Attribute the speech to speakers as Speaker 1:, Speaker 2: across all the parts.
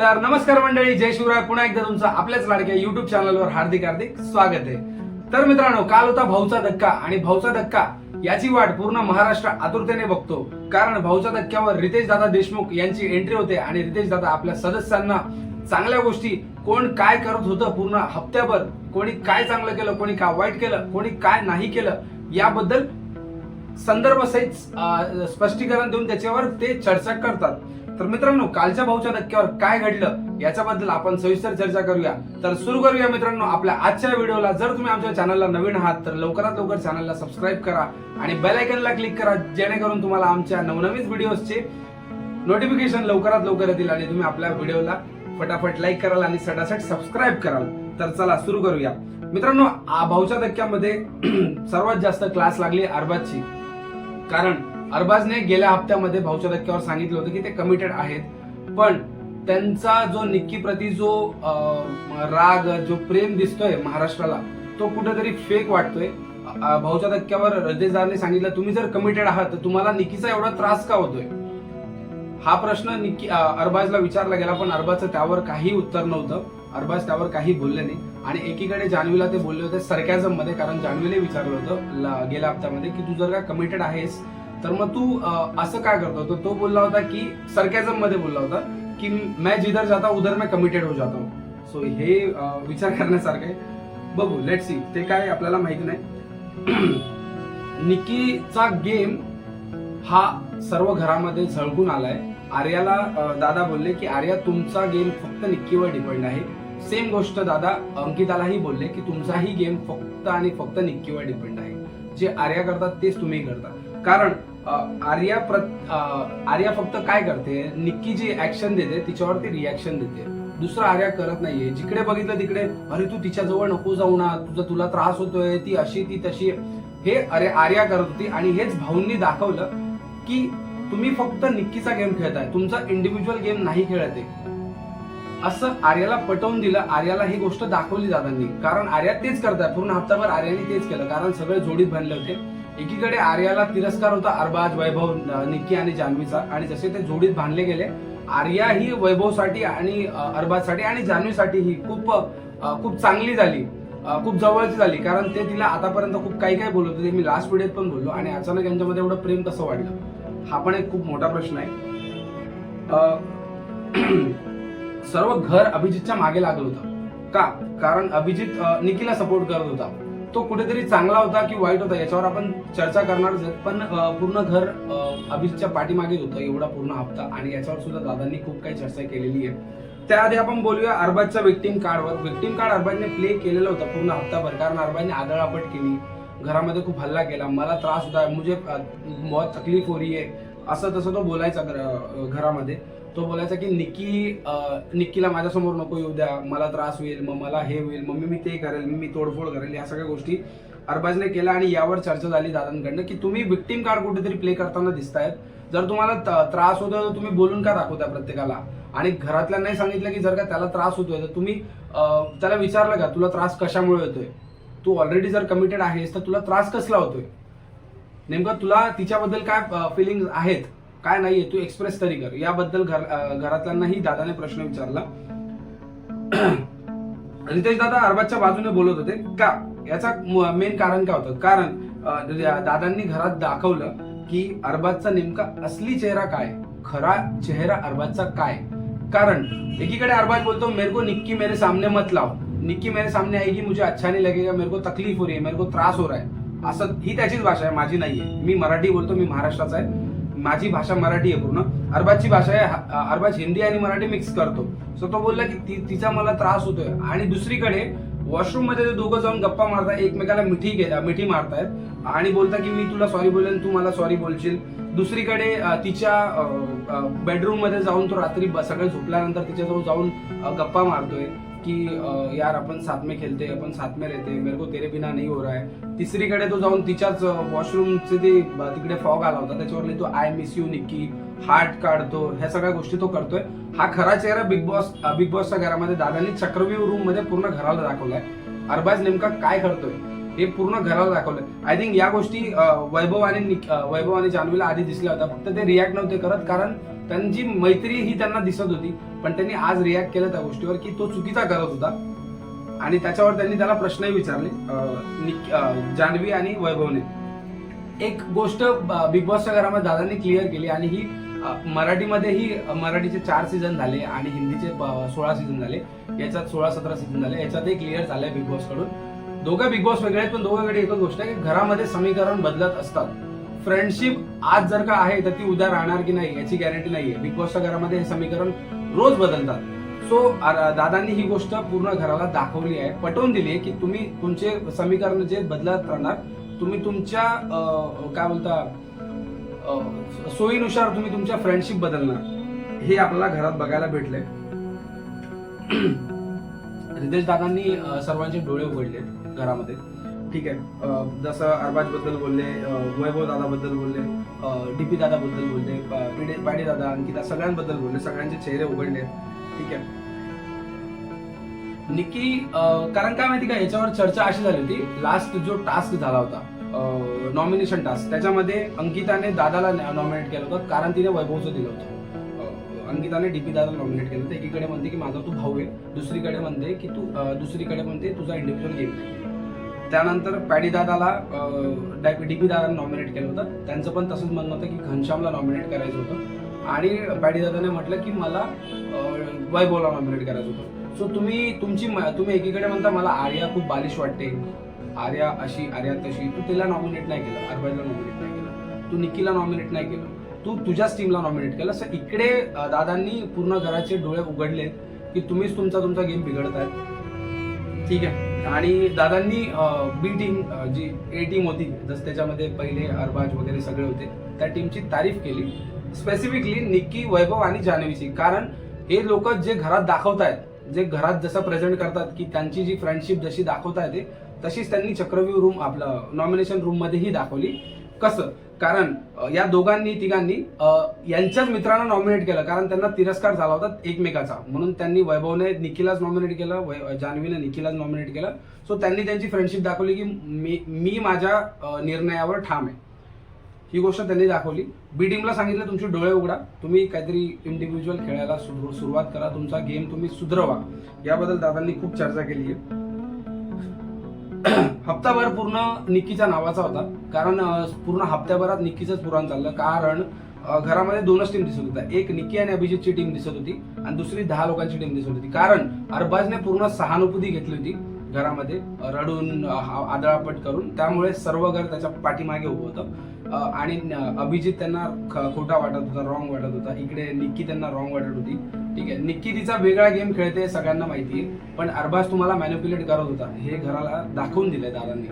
Speaker 1: तर नमस्कार मंडळी जय शिवराय. पुन्हा एकदा तुमचं आपल्याच लाडक्या युट्यूब चॅनलवर हार्दिक हार्दिक स्वागत आहे. तर मित्रांनो काल होता भाऊचा धक्का आणि भाऊचा धक्का याची वाट पूर्ण महाराष्ट्र आतुरतेने बघतो. कारण भाऊच्या धक्क्यावर रितेश दादा देशमुख यांची एंट्री होते आणि रितेश दादा आपल्या सदस्यांना चांगल्या गोष्टी कोण काय करत होतं पूर्ण हप्त्याभर कोणी काय चांगलं केलं कोणी काय वाईट केलं कोणी काय नाही केलं याबद्दल संदर्भ सहित स्पष्टीकरण देऊन त्याच्यावर ते चर्चा करतात. तर मित्रांनो कालच्या भाऊच्या धक्क्यावर काय घडलं याच्याबद्दल आपण सविस्तर चर्चा करूया. तर सुरू करूया मित्रांनो आपल्या आजच्या व्हिडिओला. जर तुम्ही आमच्या चॅनलला नवीन आहात तर लवकरात लवकर चॅनलला सबस्क्राईब करा आणि बेल आयकनला क्लिक करा जेणेकरून तुम्हाला आमच्या नवनवीन व्हिडिओजचे नोटिफिकेशन लवकरात लवकर येतील आणि तुम्ही आपल्या व्हिडिओला फटाफट लाईक कराल आणि सटासट सबस्क्राईब कराल. तर चला सुरू करूया. मित्रांनो आ- भाऊच्या धक्क्यामध्ये सर्वात जास्त क्लास लागली अरबाजची. कारण अरबाजने गेल्या हप्त्यामध्ये भाऊच्या धक्क्यावर सांगितलं होतं की ते कमिटेड आहेत. पण त्यांचा जो निक्की प्रती जो राग जो प्रेम दिसतोय महाराष्ट्राला तो कुठेतरी फेक वाटतोय. भाऊच्या धक्क्यावर रजेदारने सांगितलं तुम्ही जर कमिटेड आहात तर तुम्हाला निक्कीचा एवढा त्रास का होतोय? हा प्रश्न निक्की अरबाजला विचारला गेला पण अरबाजचं त्यावर काही उत्तर नव्हतं. अरबाज त्यावर काही बोलले नाही. आणि एकीकडे जान्हवीला ते बोलले होते सरकॅझममध्ये कारण जान्हवीने विचारलं होतं गेल्या हप्त्यामध्ये की तू जर का कमिटेड आहेस तर मग तू असं काय करतो? तर तो बोलला होता की सरकॅझममध्ये बोलला होता की मैं जिधर जाता उधर मैं कमिटेड हो जातो सो हे विचार करण्यासारखं आहे. बघू लेट सी ते काय आपल्याला माहिती नाही. निकीचा गेम हा सर्व घरामध्ये झळकून आलाय. आर्याला दादा बोलले की आर्या तुमचा गेम फक्त निक्कीवर डिपेंड आहे. सेम गोष्ट दादा अंकितालाही बोलले की तुमचाही गेम फक्त आणि फक्त निक्कीवर डिपेंड आहे. जे आर्या करतात तेच तुम्ही करता. कारण आर्या प्रत आर्या फक्त काय करते? निक्की जी ऍक्शन देते तिच्यावरती रिॲक्शन देते. दुसरं आर्या करत नाहीये. जिकडे बघितलं तिकडे अरे तू तिच्याजवळ नको जाऊ ना. तुझा तुला त्रास होतोय ती अशी ती तशी. हे अरे आर्या करत होती आणि हेच भाऊंनी दाखवलं की तुम्ही फक्त निक्कीचा गेम खेळताय. तुमचा इंडिव्हिज्युअल गेम नाही खेळत आहे. असं आर्याला पटवून दिलं आर्याला ही गोष्ट दाखवली दादांनी. कारण आर्या तेच करतात. पूर्ण हप्ताभर आर्याने तेच केलं. कारण सगळे जोडीत बनले होते. एकीकडे आर्याला तिरस्कार होता अरबाज वैभव निक्की आणि जान्हवीचा. आणि जसे ते जोडीत बांधले गेले आर्या ही वैभवसाठी आणि अरबाजसाठी आणि जान्हवीसाठी ही खूप खूप चांगली झाली. खूप जवळची झाली. कारण ते तिला आतापर्यंत खूप काही काही बोलत होते. मी लास्ट व्हिडिओत पण बोललो. आणि अचानक यांच्यामध्ये एवढं प्रेम कसं वाढलं? हा पण एक खूप मोठा प्रश्न आहे. सर्व घर अभिजितच्या मागे लागलं होतं. का? कारण अभिजित अं, निकीला सपोर्ट करत होता. तो कुठेतरी चांगला होता की वाईट होता याच्यावर आपण चर्चा करणारच पण पूर्ण घर अभिजितच्या पाठीमागे होतं एवढा पूर्ण हप्ता. आणि याच्यावर सुद्धा दादांनी खूप काही चर्चा केलेली आहे. त्याआधी आपण बोलूया अरबाजच्या विक्टीम कार्डवर विक्टीम कार्ड अरबाजने प्ले केलेलं होतं पूर्ण हप्ताभर कारण अरबाजने आदळापट केली. घरामध्ये खूप हल्ला केला. मला त्रास होता. मुझे बहुत तकलीफ हो रही आहे असं तसं तो बोलायचा घरामध्ये. तो बोलायचा की निक्की निक्कीला माझ्यासमोर नको येऊ द्या. मला त्रास होईल मग मला हे होईल मग मी ते करेल मी तोडफोड करेल. या सगळ्या गोष्टी अरबाजने केल्या आणि यावर चर्चा झाली दादांकडनं की तुम्ही विक्टीम कार्ड कुठेतरी प्ले करताना दिसतायत. जर तुम्हाला त- त्रास होतोय तर तुम्ही बोलून का दाखवता प्रत्येकाला? आणि घरातल्यांनाही सांगितलं की जर का त्याला त्रास होतोय तर तुम्ही त्याला विचारलं का तुला त्रास कशामुळे होतोय? तू ऑलरेडी जर कमिटेड आहेस तर तुला त्रास कसला होतोय? नेमकं तुला तिच्याबद्दल काय फिलिंग आहेत? काय नाहीये तू एक्सप्रेस तरी कर. याबद्दल घर घरातल्यांनाही दादाने प्रश्न विचारला. रितेश दादा अरबाजच्या बाजूने बोलत होते. का? याचा मेन कारण काय होतं? कारण दादांनी घरात दाखवलं की अरबाजचा नेमका असली चेहरा काय? खरा चेहरा अरबाजचा काय? कारण एकीकडे अरबाज बोलतो मेरे को निक्की मेरे सामने मत लाव. निक्की मेरे सामने आएगी मुझे अच्छा नहीं लगेगा. मेरे को तकलीफ हो रही है मेरे को त्रास हो रहा है. असं ही त्याचीच भाषा आहे माझी नाहीये. मी मराठी बोलतो मी महाराष्ट्राचा आहे. माझी भाषा मराठी आहे पूर्ण. अरबाजची भाषा आहे अरबाज हिंदी आणि मराठी मिक्स करतो. सो तो बोलला की ती- तिचा मला त्रास होतोय. आणि दुसरीकडे वॉशरूममध्ये ते दोघं जाऊन गप्पा मारतात एकमेकाला मिठी घे- मिठी मारतायत. आणि बोलता की मी तुला सॉरी बोलेन तू मला सॉरी बोलशील. दुसरीकडे तिच्या बेडरूममध्ये जाऊन तो रात्री ब- झोपल्यानंतर तिच्याजवळ जाऊन गप्पा मारतोय. की यार आपण साथ में खेलते आपण साथ में रहते मेरे को तेरे बिना नहीं हो रहा है. तिसरीकडे तो जाऊन तिच्याच वॉशरूमचे ते तिकडे फॉग आला होता. त्याच्यावर लिहितो I miss you Nikki heart काढतो ह्या सगळ्या गोष्टी तो करतोय. हा खरा चेहरा बिग बॉस बिग बॉसच्या घरामध्ये दादांनी चक्रव्यूह रूममध्ये पूर्ण घराला दाखवलाय. अरबाज नेमका काय करतोय हे पूर्ण घराला दाखवलंय. आय थिंक या गोष्टी वैभव आणि वैभव आणि जान्हवीला आधी दिसल्या होत्या. फक्त ते रिॲक्ट नव्हते करत कारण त्यांची मैत्री ही त्यांना दिसत होती पण त्यांनी आज रिॲक्ट केलं त्या गोष्टीवर की तो चुकीचा करत होता. आणि त्याच्यावर त्यांनी त्याला प्रश्नही विचारले निक- अं, जान्हवी आणि वैभवने. एक गोष्ट बिग बॉसच्या घरामध्ये दादांनी क्लिअर केली आणि ही मराठीमध्ये मराठीमध्येही मराठीचे चार सीझन झाले आणि हिंदीचे सोळा सीझन झाले. याच्यात सोळा सतरा सीझन झाले. याच्यातही क्लिअर झालंय बिग बॉसकडून. दोघं बिग बॉस वेगळे आहेत पण दोघांकडे एकच गोष्ट आहे की घरामध्ये समीकरण बदलत असतात. फ्रेंडशिप आज जर का आहे तर ती उद्या राहणार की नाही याची गॅरंटी नाहीये. बिग बॉसच्या घरामध्ये हे समीकरण रोज बदलतात. सो दादांनी ही गोष्ट पूर्ण घराला दाखवली आहे. पटवून दिली आहे की तुम्ही तुमचे समीकरण जे बदलत राहणार तुम्ही तुमच्या काय बोलता सोयीनुसार तुम्ही तुमच्या फ्रेंडशिप बदलणार. हे आपल्याला घरात बघायला भेटले रितेश दादांनी सर्वांचे डोळे उघडले घरामध्ये. ठीक आहे. जसं अरबाजबद्दल बोलले वैभव दादा बद्दल बोलले डीपी दादा बद्दल बोलले पिढे पिडे- दादा अंकिता सगळ्यांबद्दल बोलले सगळ्यांचे चेहरे उघडले. ठीक आहे. निकी कारण काय माहिती का याच्यावर चर्चा अशी झाली होती लास्ट जो टास्क झाला होता नॉमिनेशन टास्क त्याच्यामध्ये अंकिताने दादाला नॉमिनेट केलं होतं कारण तिने वैभवचं दिलं होतं. अंकिताने डीपी दादा नॉमिनेट केलं होतं. एकीकडे म्हणते की माझा तू भाऊ आहे. दुसरीकडे म्हणते की तू दुसरीकडे म्हणते तुझा इंडिव्हिज्युअल गेम त्यानंतर पॅडी दादाला डीपी दादाने नॉमिनेट केलं होतं. त्यांचं पण तसंच म्हणणं होतं की घनश्यामला नॉमिनेट करायचं होतं. आणि पॅडी दादाने म्हटलं की मला वैभवला नॉमिनेट करायचं होतं. सो तुम्ही तुमची म- तुम्ही एकीकडे म्हणता मला आर्या खूप बालिश वाटते. आर्या अशी आर्या तशी. तू तिला नॉमिनेट नाही केलं. अरबाजला नॉमिनेट नाही केलं. तू निकीला नॉमिनेट नाही केलं. तू तुझ्याच टीमला नॉमिनेट केलं. सर इकडे दादांनी पूर्ण घराचे डोळे उघडले की तुम्हीच तुमचा तुमचा गेम बिघडताय. ठीक आहे? आणि दादांनी बी टीम जी ए टीम होती जसं त्याच्यामध्ये पहिले अरबाज वगैरे सगळे होते त्या टीमची तारीफ केली. स्पेसिफिकली निक्की वैभव आणि जान्हवीची कारण हे लोक जे घरात दाखवतायत जे घरात जसं प्रेझेंट करतात की त्यांची जी फ्रेंडशिप जशी दाखवता येते तशीच त्यांनी चक्रव्यूह रूम आपलं नॉमिनेशन रूममध्येही दाखवली. कसं? कारण या दोघांनी तिघांनी यांच्याच मित्रांना नॉमिनेट केलं. कारण त्यांना तिरस्कार झाला होता एकमेकाचा. म्हणून त्यांनी वैभवने निखिलाच नॉमिनेट केलं वै- जान्हवीने निखिलाच नॉमिनेट केलं. सो त्यांनी त्यांची फ्रेंडशिप दाखवली की मी मी माझ्या निर्णयावर ठाम आहे. ही गोष्ट त्यांनी दाखवली. बी टीमला सांगितलं तुमचे डोळे उघडा. तुम्ही काहीतरी इंडिव्हिज्युअल खेळायला सुरुवात करा. तुमचा गेम तुम्ही सुधरवा. याबद्दल दादांनी खूप चर्चा केली आहे हप्ताभर पूर्ण निक्कीच्या नावाचा होता. कारण पूर्ण हप्त्याभरात निक्कीचंच पुराण चाललं. कारण घरामध्ये दोनच टीम दिसत होत्या. एक निक्की आणि अभिजितची टीम दिसत होती आणि दुसरी दहा लोकांची टीम दिसत होती. कारण अरबाजने पूर्ण सहानुभूती घेतली होती घरामध्ये रडून हा- आदळापट करून. त्यामुळे सर्व घर त्याच्या पाठीमागे उभं होतं. आणि अभिजित त्यांना ख- खोटा वाटत होता रॉंग वाटत होता. इकडे निक्की त्यांना रॉंग वाटत होती. ठीक आहे. निक्की तिचा वेगळा गेम खेळते सगळ्यांना माहिती आहे. पण अरबाज तुम्हाला मॅन्युप्युलेट करत होता. हे घराला दाखवून दिलंय दादांनी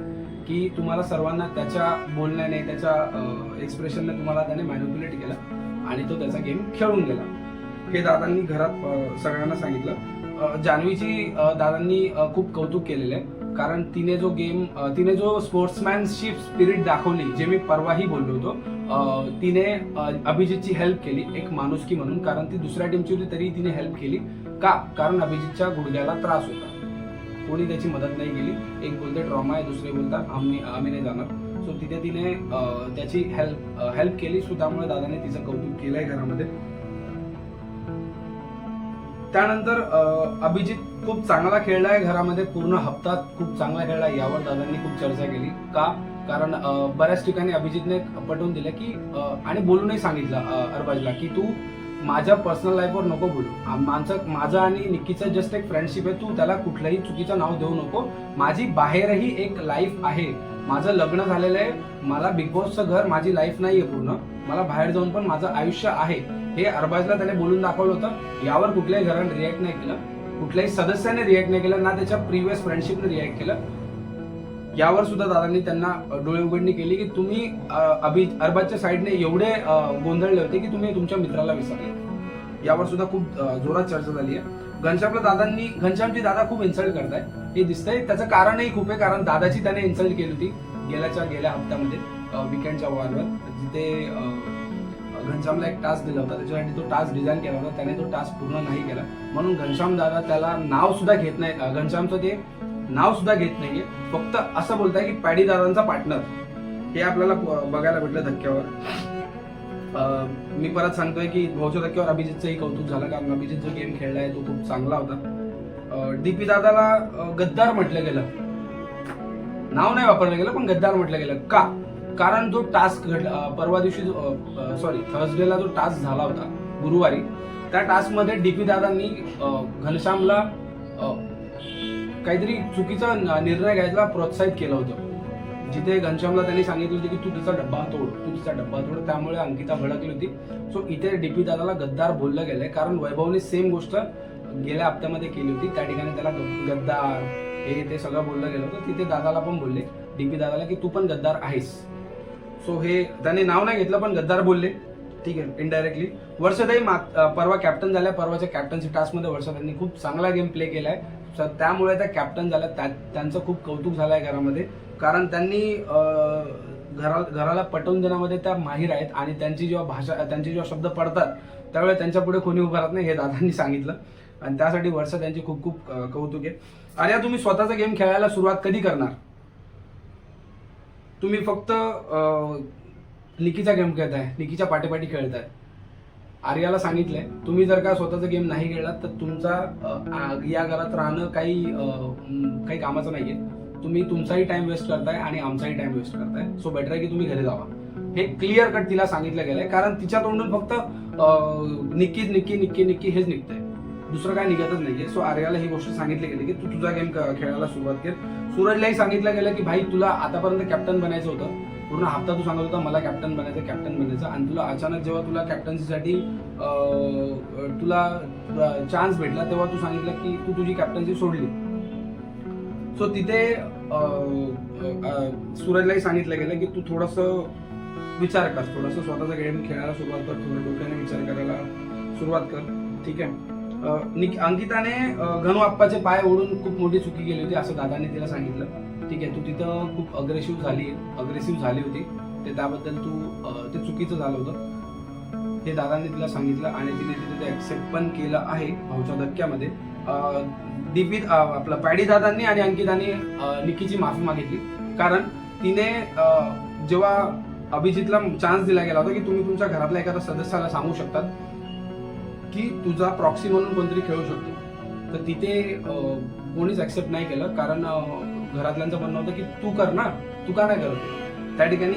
Speaker 1: की तुम्हाला सर्वांना त्याच्या बोलण्याने त्याच्या एक्सप्रेशनने तुम्हाला त्याने मॅन्युप्युलेट केलं आणि तो त्याचा गेम खेळून गेला. हे दादांनी घरात सगळ्यांना सांगितलं. जान्हवीची दादांनी खूप कौतुक केलेलं आहे. कारण तिने जो गेम तिने जो स्पोर्ट्समॅनशिप स्पिरिट दाखवली जे मी परवाही बोललो होतो तिने अभिजितची हेल्प केली एक माणुसकी म्हणून कारण ती दुसऱ्या टीमची होती तरी तिने हेल्प केली. का? कारण अभिजितच्या गुडघ्याला त्रास होता. कोणी त्याची मदत नाही केली. एक बोलते ट्रॉमा आहे. दुसरे बोलतात आम्ही आम्ही नाही जाणार. सो तिथे तिने त्याची हेल्प हेल्प केली. सो त्यामुळे दादाने तिचं कौतुक केलंय घरामध्ये. त्यानंतर अभिजित खूप चांगला खेळलाय घरामध्ये. पूर्ण हप्ता खूप चांगला खेळलाय. यावर दादांनी खूप चर्चा केली. का? कारण बऱ्याच ठिकाणी अभिजितने पटवून दिलं की आणि बोलूनही सांगितलं अरबाजला की तू माझ्या पर्सनल लाईफवर नको बोलू. आम- माझं माझं आणि निक्कीचं जस्ट एक फ्रेंडशिप आहे तू त्याला कुठलंही चुकीचं नाव देऊ नको. माझी बाहेरही एक लाईफ आहे. माझं लग्न झालेलं आहे. मला बिग बॉसचं घर माझी लाईफ नाहीये पूर्ण. मला बाहेर जाऊन पण माझं आयुष्य आहे. हे अरबाजला त्याने बोलून दाखवलं होतं. यावर कुठल्याही घराने रिॲक्ट नाही केलं. कुठल्याही सदस्याने रिॲक्ट नाही केलं. ना त्याच्या प्रिव्हियस फ्रेंडशिपने रिॲक्ट केलं. यावर सुद्धा दादांनी त्यांना डोळे उघडणी केली की तुम्ही अभि अरबाजच्या साईडने एवढे गोंधळले होते की तुम्ही तुमच्या मित्राला विसरले. यावर सुद्धा खूप जोरात चर्चा झाली आहे. घनश्यामला दादांनी घनश्यामची दादा खूप इन्सल्ट करताय. हे दिसतंय. त्याचं कारणही खूप आहे कारण दादाची त्याने इन्सल्ट केली होती गेल्याच्या गेल्या हप्त्यामध्ये विकेंडच्या वॉरवर. जिथे घनश्यामला एक टास्क दिला होता. त्याच्यासाठी तो टास्क डिझाईन केला होता. त्याने तो टास्क पूर्ण नाही केला. म्हणून घनश्याम दादा त्याला नाव सुद्धा घेत नाही. घनश्यामचं ते नाव सुद्धा घेत नाहीये. फक्त असं बोलताय की पॅडी दादांचा पार्टनर हे आपल्याला बघायला भेटलं धक्क्यावर. मी परत सांगतोय की भाऊच्या धक्क्यावर अभिजितचंही कौतुक झालं कारण अभिजित जो गेम खेळलाय तो खूप चांगला होता. डीपी दादाला गद्दार म्हटलं गेलं. नाव नाही वापरलं गेलं पण गद्दार म्हटलं गेलं. का? कारण जो टास्क घडला परवा दिवशी सॉरी थर्सडेला जो टास्क झाला होता गुरुवारी त्या टास्कमध्ये डीपी दादांनी घनश्यामला काहीतरी चुकीचा निर्णय घ्यायला प्रोत्साहित केलं होतं. जिथे घनश्यामला त्यांनी सांगितलं होतं की तू तिचा डब्बा तोड तू तिचा डब्बा तोड. त्यामुळे अंकिता भडकली होती. सो इथे डीपी दादाला गद्दार बोललं गेलंय. कारण वैभवने सेम गोष्ट गेल्या हप्त्यामध्ये केली होती. त्या ठिकाणी त्याला ग- गद्दार हे ते सगळं बोललं गेलं होतं. तिथे दादाला पण बोलले डीपी दादाला की तू पण गद्दार आहेस. सो हे त्याने नाव नाही घेतलं पण गद्दार बोलले. ठीक आहे इनडायरेक्टली वर्षाताई मा परवा कॅप्टन झाल्या. परवाच्या कॅप्टन्सी टास्कमध्ये वर्षाताईंनी खूप चांगला गेम प्ले केला आहे सर त्यामुळे त्या कॅप्टन झाल्या. त्या- त्यांचं खूप कौतुक झालं आहे घरामध्ये. कारण त्यांनी घरा घराला पटवून देण्यामध्ये त्या माहीर आहेत आणि त्यांची जेव्हा भाषा त्यांचे जेव्हा शब्द पडतात त्यावेळेस त्यांच्या पुढे कोणी उभं राहत नाही हे दादांनी सांगितलं. आणि त्यासाठी वर्ष त्यांची खूप खूप कौतुक आहे. अरे तुम्ही स्वतःचा गेम खेळायला सुरुवात कधी करणार? तुम्ही फक्त निकीचा गेम खेळताय निकीच्या पाठीपाठी खेळताय. आर्याला सांगितलंय तुम्ही जर का स्वतःचा गेम नाही खेळलात तर तुमचा या घरात राहणं काही काही कामाचं नाहीये. तुम्ही तुमचाही टाइम वेस्ट करताय आणि आमचाही टाइम वेस्ट करताय. सो बेटर आहे की तुम्ही घरी जावा. हे क्लिअर कट तिला सांगितलं गेलंय कारण तिच्या तोंडून फक्त निक्की निक्की निक्की निक्की हेच निघतंय. दुसरं काय निघतच नाहीये. सो आर्याला ही गोष्ट सांगितली गेली की तू तुझा गेम खेळायला सुरुवात कर. सूरजलाही सांगितलं गेलं की भाई तुला आतापर्यंत कॅप्टन बनायचं होतं. पूर्ण हप्ता तू सांगत होता मला कॅप्टन बनायचं कॅप्टन बनायचं. आणि तुला अचानक जेव्हा तुला कॅप्टन्सीसाठी तुला चान्स भेटला तेव्हा तू सांगितलं की तू तुझी कॅप्टन्सी सोडली. सो तिथे सूरजलाही सांगितलं गेलं की तू थोडस विचार कर थोडस स्वतःचा गेम खेळायला सुरुवात कर थोडं डोक्याने विचार करायला सुरुवात कर. ठीक आहे? अंकिताने अं, आप्पाचे पाय ओढून खूप मोठी चुकी केली होती असं दादाने तिला सांगितलं. ठीक आहे तू तिथं खूप अग्रेसिव्ह झाली अग्रेसिव्ह झाली होती. ते त्याबद्दल तू ते चुकीचं झालं होतं. हे दादांनी तिला सांगितलं आणि तिने तिथे ते ॲक्सेप्ट पण केलं आहे भाऊच्या धक्क्यामध्ये. दीपित आपलं पॅडी दादांनी आणि अंकिताने निकीची माफी मागितली. कारण तिने जेव्हा अभिजितला चान्स दिला गेला होता की तुम्ही तुमच्या घरातल्या एखाद्या सदस्याला सांगू शकतात की तुझा प्रॉक्सी म्हणून कोणतरी खेळू शकतो. तर तिथे कोणीच ऍक्सेप्ट नाही केलं. कारण घरातल्यांचं म्हणणं होतं की तू कर ना तू का नाही करत त्या ठिकाणी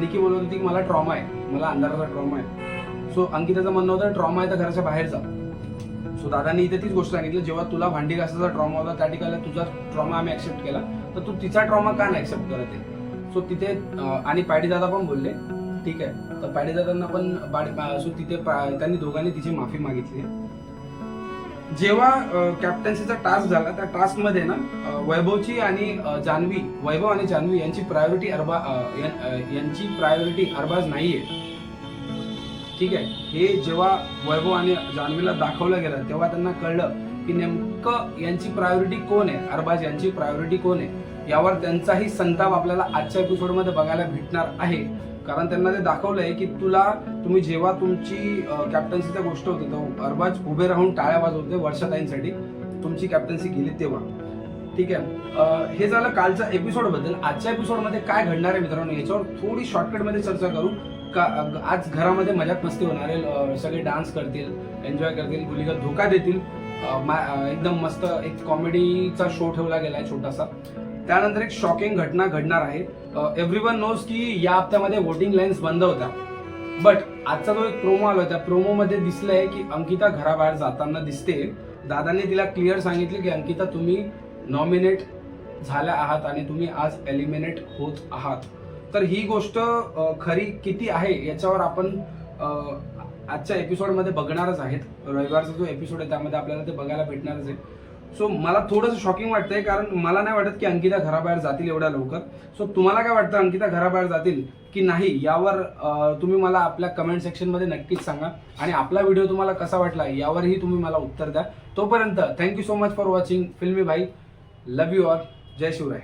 Speaker 1: निकी बोलत होती की मला ट्रॉमा आहे मला अंधाराचा ट्रॉमा आहे. सो अंकिताचं म्हणणं होतं ट्रॉमा आहे तर घराच्या बाहेर जा. सो दादांनी इथे तीच गोष्ट सांगितली जेव्हा तुला भांडी घासाचा ट्रॉमा होता त्या ठिकाणी तुझा ट्रॉमा आम्ही ऍक्सेप्ट केला. तर तू तिचा ट्रॉमा का नाही ऍक्सेप्ट करत आहे? सो तिथे आणि पाडी दादा पण बोलले ठीक आहे. तर पाडी दादांना पण सो तिथे त्यांनी दोघांनी तिची माफी मागितली जेव्हा कॅप्टन्सीचा टास्क झाला त्या टास्कमध्ये ना वैभवची आणि जान्हवी वैभव आणि जान्हवी यांची प्रायोरिटी अरबा यांची प्रायोरिटी अरबाज नाहीये. ठीक आहे? हे जेव्हा वैभव आणि जान्हवीला दाखवलं गेलं तेव्हा त्यांना कळलं की नेमकं यांची प्रायोरिटी कोण आहे? अरबाज यांची प्रायोरिटी कोण आहे? यावर त्यांचाही संताप आपल्याला आजच्या एपिसोडमध्ये बघायला भेटणार आहे. कारण त्यांना ते दाखवलंय की तुला तुम्ही जेव्हा तुमची कॅप्टन्सीचा गोष्ट होती तर अरबाज उभे राहून टाळ्या वाजवते वर्षाताईंसाठी तुमची कॅप्टन्सी गेली तेव्हा. ठीक आहे? हे झालं कालच्या एपिसोडबद्दल. आजच्या एपिसोडमध्ये काय घडणार आहे मित्रांनो याच्यावर थोडी शॉर्टकटमध्ये चर्चा करू. का आज घरामध्ये मजाक मस्ती होणार आहे सगळे डान्स करतील एन्जॉय करतील गुलीगत धोका देतील. एकदम मस्त एक कॉमेडीचा शो ठेवला गेला आहे छोटासा. त्यानंतर एक शॉकिंग घटना घडणार आहे. एव्हरी वन नोज की या हप्त्यामध्ये वोटिंग लाईन्स बंद होत्या. बट आजचा जो एक प्रोमो आला त्या प्रोमोमध्ये दिसलंय की अंकिता घराबाहेर जाताना दिसते. दादांनी तिला क्लिअर सांगितले की अंकिता तुम्ही नॉमिनेट झाल्या आहात आणि तुम्ही आज एलिमिनेट होत आहात. तर ही गोष्ट खरी किती आहे याच्यावर आपण आजच्या एपिसोडमध्ये बघणारच आहेत. रविवारचा जो एपिसोड आहे त्यामध्ये आपल्याला ते बघायला भेटणारच आहे सो मला थोडंसं शॉकिंग वाटतंय कारण मला नाही वाटत की अंकिता घराबाहेर जातील एवढ्या लवकर. सो तुम्हाला काय वाटतं अंकिता घराबाहेर जातील की नाही? यावर तुम्ही मला आपल्या कमेंट सेक्शनमध्ये नक्कीच सांगा. आणि आपला व्हिडिओ तुम्हाला कसा वाटला यावरही तुम्ही मला उत्तर द्या. तोपर्यंत thank you so much for watching Filmy Bhai love you all Jai Shivray